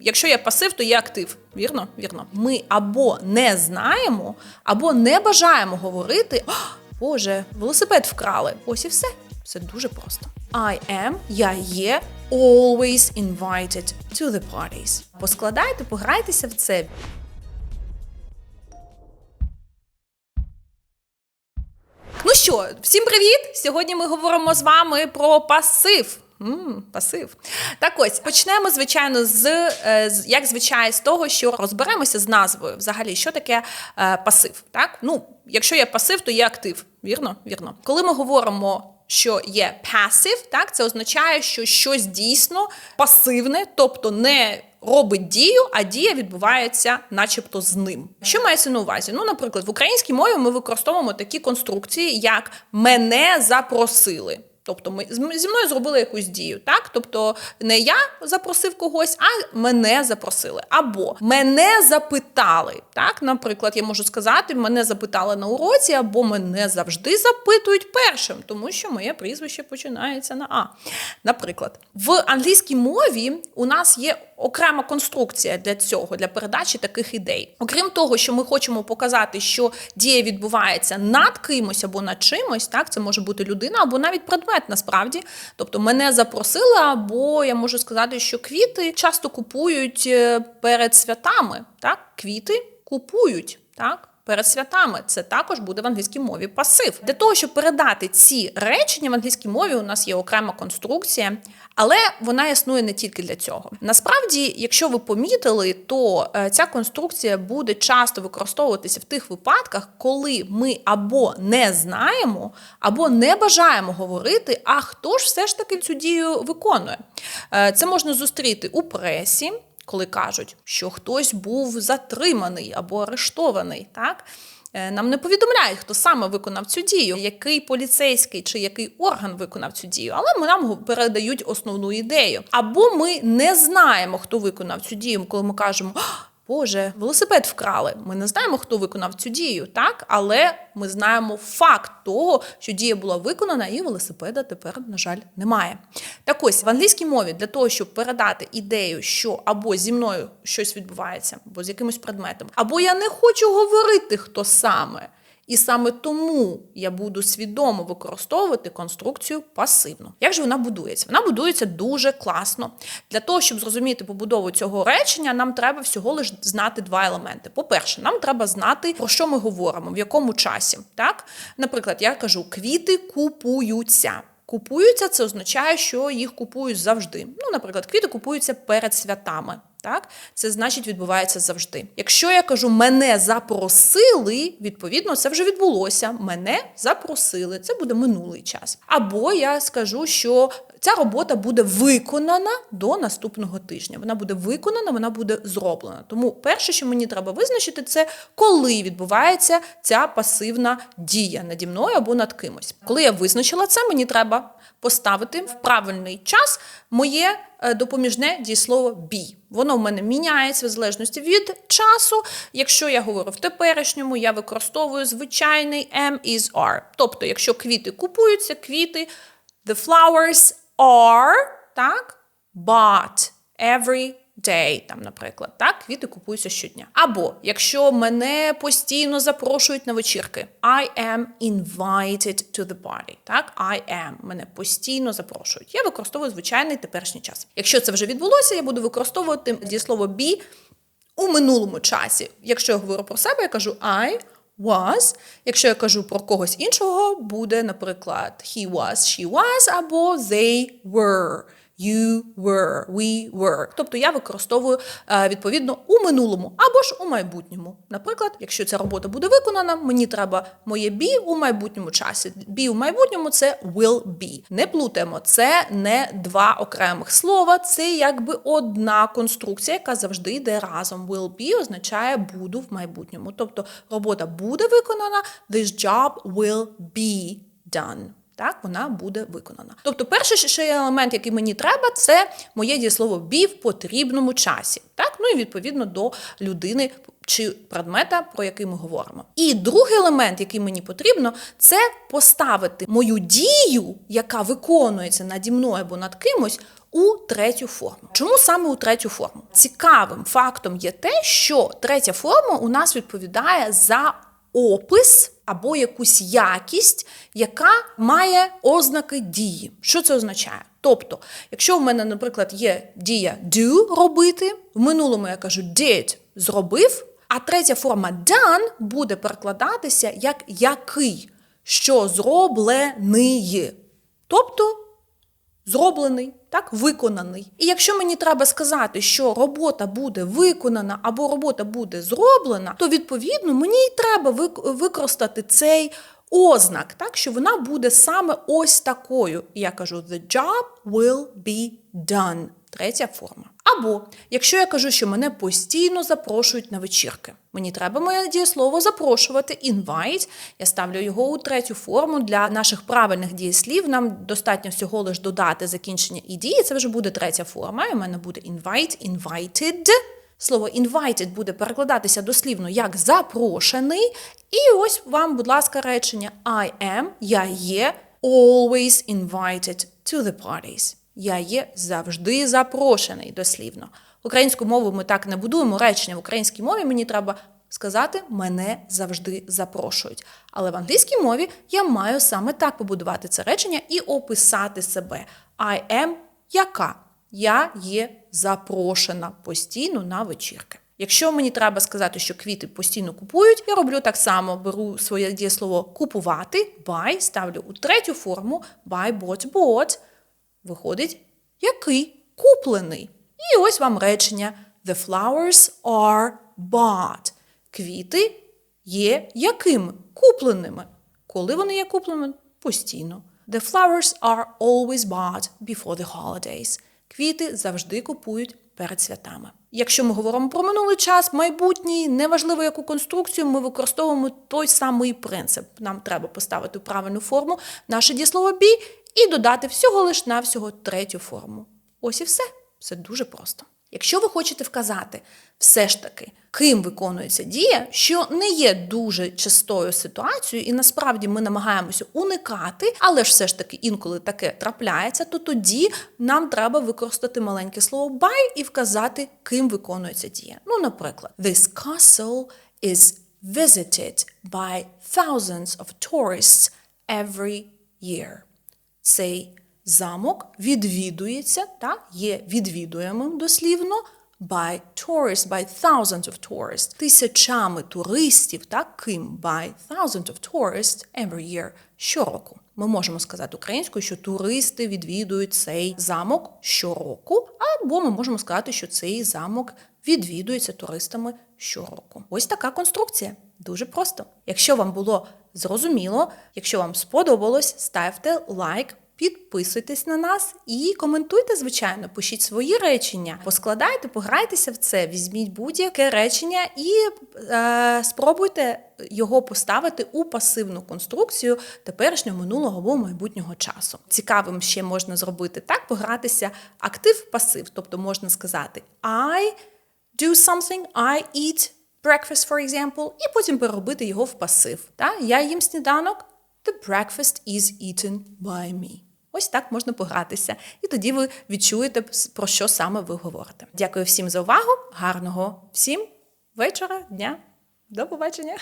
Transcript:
Якщо є пасив, то є актив. Вірно? Вірно. Ми або не знаємо, або не бажаємо говорити. «А, Боже, велосипед вкрали. Ось і все. Все дуже просто. I am, я є always invited to the parties. Поскладайте, пограйтеся в це. Ну що, всім привіт! Сьогодні ми говоримо з вами про пасив. М пасив. Так ось почнемо, звичайно, з, е, як звичай, з того, що розберемося з назвою. Взагалі, що таке е, пасив. Так? Ну, якщо є пасив, то є актив. Вірно? Вірно. Коли ми говоримо. Що є passive, так це означає, що щось дійсно пасивне, тобто не робить дію, а дія відбувається, начебто, з ним. Що мається на увазі? Ну, наприклад, в українській мові ми використовуємо такі конструкції, як мене запросили. Тобто ми зі мною зробили якусь дію, так? Тобто не я запросив когось, а мене запросили. Або мене запитали. Так, наприклад, я можу сказати, мене запитали на уроці, або мене завжди запитують першим, тому що моє прізвище починається на А. Наприклад, в англійській мові у нас є окрема конструкція для цього, для передачі таких ідей. Окрім того, що ми хочемо показати, що дія відбувається над кимось або над чимось, так це може бути людина або навіть предмет насправді. Тобто мене запросили, або я можу сказати, що квіти часто купують е, перед святами. Так, квіти купують, так. Перед святами це також буде в англійській мові пасив. Для того, щоб передати ці речення в англійській мові, у нас є окрема конструкція, але вона існує не тільки для цього. Насправді, якщо ви помітили, то е, ця конструкція буде часто використовуватися в тих випадках, коли ми або не знаємо, або не бажаємо говорити, а хто ж все ж таки цю дію виконує. Е, Це можна зустріти у пресі коли кажуть, що хтось був затриманий або арештований, так? Е, Нам не повідомляють, хто саме виконав цю дію, який поліцейський чи який орган виконав цю дію, але нам передають основну ідею. Або ми не знаємо, хто виконав цю дію, коли ми кажемо. «А, Боже, велосипед вкрали. Ми не знаємо, хто виконав цю дію, так? Але ми знаємо факт того, що дія була виконана, і велосипеда тепер, на жаль, немає. Так ось в англійській мові для того, щоб передати ідею, що або зі мною щось відбувається, або з якимось предметом, або я не хочу говорити, хто саме. І саме тому я буду свідомо використовувати конструкцію пасивно. Як же вона будується? Вона будується дуже класно. Для того, щоб зрозуміти побудову цього речення, нам треба всього лиш знати два елементи. По-перше, нам треба знати, про що ми говоримо, в якому часі. Так? Наприклад, я кажу, квіти купуються. Купуються, це означає, що їх купують завжди. Ну, наприклад, квіти купуються перед святами. Так, це значить відбувається завжди. Якщо я кажу мене запросили, відповідно, це вже відбулося. Мене запросили. Це буде минулий час. Або я скажу, що ця робота буде виконана до наступного тижня. Вона буде виконана, вона буде зроблена. Тому перше, що мені треба визначити, це коли відбувається ця пасивна дія наді мною або над кимось. Коли я визначила це, мені треба поставити в правильний час моє е, допоміжне дієслово be. Воно в мене міняється в залежності від часу. Якщо я говорю в теперішньому, я використовую звичайний am is are. Тобто, якщо квіти купуються, квіти the flowers are, так, bought every day, там, наприклад, так, квіти купуються щодня. Або якщо мене постійно запрошують на вечірки, I am invited to the party, так, I am, мене постійно запрошують. Я використовую звичайний теперішній час. Якщо це вже відбулося, я буду використовувати дієслово be у минулому часі. Якщо я говорю про себе, я кажу I was. Якщо я кажу про когось іншого, буде, наприклад, he was, she was, або they were. You were, we were. Тобто я використовую е, відповідно у минулому або ж у майбутньому. Наприклад, якщо ця робота буде виконана, мені треба моє be у майбутньому часі. Be у майбутньому це will be. Не плутаємо, це не два окремих слова, це якби одна конструкція, яка завжди йде разом. Will be означає буду в майбутньому. Тобто робота буде виконана, this job will be done. Так, вона буде виконана. Тобто, перший елемент, який мені треба, це моє дієслово be в потрібному часі. Так, ну і відповідно до людини чи предмета, про який ми говоримо. І другий елемент, який мені потрібно, це поставити мою дію, яка виконується наді мною або над кимось, у третю форму. Чому саме у третю форму? Цікавим фактом є те, що третя форма у нас відповідає за опис або якусь якість, яка має ознаки дії. Що це означає? Тобто, якщо в мене, наприклад, є дія do робити, в минулому я кажу did зробив, а третя форма done буде перекладатися як який, що зроблений. Тобто зроблений, так, виконаний. І якщо мені треба сказати, що робота буде виконана або робота буде зроблена, то відповідно мені й треба вик- використати цей ознак, так, що вона буде саме ось такою. Я кажу: the job will be done. Третя форма. Або якщо я кажу, що мене постійно запрошують на вечірки, мені треба моє дієслово запрошувати invite. Я ставлю його у третю форму для наших правильних дієслів. Нам достатньо всього лиш додати закінчення і дії. Це вже буде третя форма. І в мене буде invite, invited. Слово invited буде перекладатися дослівно як запрошений. І ось вам, будь ласка, речення I am, я є always invited to the parties. Я є завжди запрошений дослівно. Українську мову ми так не будуємо. Речення в українській мові мені треба сказати мене завжди запрошують. Але в англійській мові я маю саме так побудувати це речення і описати себе. I am яка? Я є запрошена постійно на вечірки. Якщо мені треба сказати, що квіти постійно купують, я роблю так само: беру своє дієслово купувати, buy, ставлю у третю форму buy, bought, bought. Виходить, який куплений. І ось вам речення: The flowers are bought. Квіти є якими? Купленими. Коли вони є купленими? Постійно. The flowers are always bought before the holidays. Квіти завжди купують перед святами. Якщо ми говоримо про минулий час, майбутній, неважливо яку конструкцію, ми використовуємо той самий принцип. Нам треба поставити правильну форму наше дієслово be і додати всього лиш навсього третю форму. Ось і все. Все дуже просто. Якщо ви хочете вказати все ж таки, ким виконується дія, що не є дуже частою ситуацією, і насправді ми намагаємося уникати, але ж все ж таки інколи таке трапляється, то тоді нам треба використати маленьке слово by і вказати, ким виконується дія. Ну, наприклад, this castle is visited by thousands of tourists every year. Цей замок відвідується та є відвідуємим дослівно by tourists, by thousands of tourists, тисячами туристів, так, ким by thousands of tourists every year, щороку. Ми можемо сказати українською, що туристи відвідують цей замок щороку, або ми можемо сказати, що цей замок відвідується туристами щороку. Ось така конструкція. Дуже просто. Якщо вам було зрозуміло, якщо вам сподобалось, ставте лайк. Підписуйтесь на нас і коментуйте, звичайно, пишіть свої речення, поскладайте, пограйтеся в це, візьміть будь-яке речення і е, спробуйте його поставити у пасивну конструкцію теперішнього минулого або майбутнього часу. Цікавим ще можна зробити так, погратися актив-пасив, тобто можна сказати I do something, I eat breakfast, for example, і потім переробити його в пасив. Та? Я їм сніданок. The breakfast is eaten by me. Ось так можна погратися. І тоді ви відчуєте, про що саме ви говорите. Дякую всім за увагу. Гарного всім вечора, дня. До побачення!